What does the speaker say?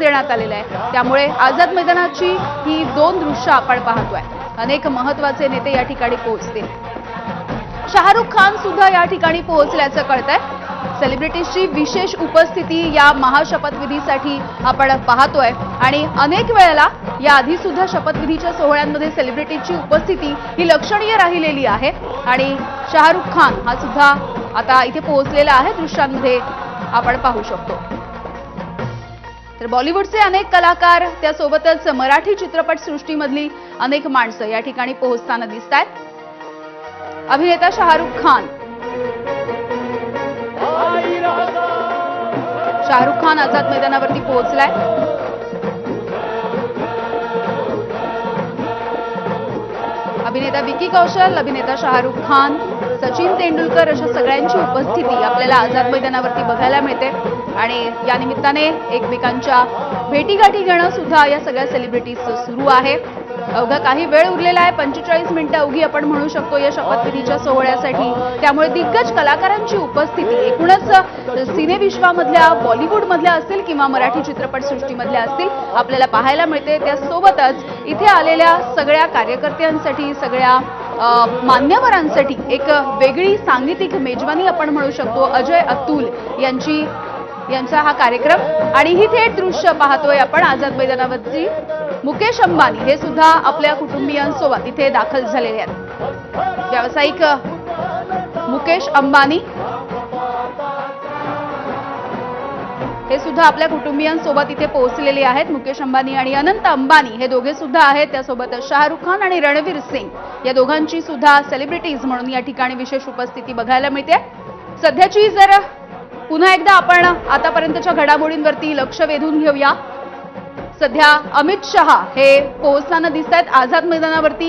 देण्यात आलेलं आहे. त्यामुळे आझाद मैदानाची ही दोन दृश्य आपण पाहतोय. अनेक महत्त्वाचे नेते या ठिकाणी पोहोचतील. शाहरुख खान सुद्धा या ठिकाणी पोहोचल्याचं कळतंय. सेलिब्रिटीजची विशेष उपस्थिती या महाशपथविधीसाठी आपण पाहतोय. आणि अनेक वेळेला या आधी सुद्धा शपथविधीच्या सोहळ्यांमध्ये सेलिब्रिटीजची उपस्थिती ही लक्षणीय राहिलेली आहे. आणि शाहरुख खान हा सुद्धा आता इथे पोहोचलेला आहे. दृश्यांमध्ये आपण पाहू शकतो. तर बॉलिवूडचे अनेक कलाकार त्यासोबतच मराठी चित्रपट सृष्टीमधली अनेक माणसं या ठिकाणी पोहोचताना दिसत आहेत अभिनेता शाहरुख खान. शाहरुख खान आझाद मैदानावरती पोहोचलाय. अभिनेता विकी कौशल अभिनेता शाहरुख खान सचिन तेंडुलकर अशा सगळ्यांची उपस्थिती आपल्याला आझाद मैदानावरती बघायला मिळते. आणि या निमित्ताने एकमेकांच्या भेटीगाठी घेणं सुद्धा या सगळ्या सेलिब्रिटीज सुरू आहे. अवघा काही वेळ उरलेला आहे पंचेचाळीस मिनिटं अवघी आपण म्हणू शकतो या शपथविधीच्या सोहळ्यासाठी. त्यामुळे दिग्गज कलाकारांची उपस्थिती एकूणच सिनेविश्वामधल्या बॉलिवूडमधल्या असतील किंवा मराठी चित्रपटसृष्टीमधल्या असतील आपल्याला पाहायला मिळते. त्यासोबतच इथे आलेल्या सगळ्या कार्यकर्त्यांसाठी सगळ्या मान्यवरांसाठी एक वेगळी सांगीतिक मेजवानी आपण म्हणू शकतो. अजय अतुल यांची यांचा हा कार्यक्रम. आणि ही थेट दृश्य पाहतोय आपण आझाद मैदानावरती. मुकेश अंबानी हे सुद्धा आपल्या कुटुंबियांसोबत इथे दाखल झालेले आहेत. व्यावसायिक मुकेश अंबानी. हे सुद्धा आपल्या कुटुंबियांसोबत इथे पोहोचलेले आहेत मुकेश अंबानी आणि अनंत अंबानी. हे दोघे सुद्धा आहेत त्यासोबत शाहरुख खान आणि रणवीर सिंग. या दोघांची सुद्धा सेलिब्रिटीज म्हणून या ठिकाणी विशेष उपस्थिती बघायला मिळते. सध्याची जर पुन्हा एकदा आपण आतापर्यंतच्या घडामोडींवरती लक्ष वेधून घेऊया. सध्या अमित शहा हे पोहोचताना दिसत आहेत. आझाद मैदानावरती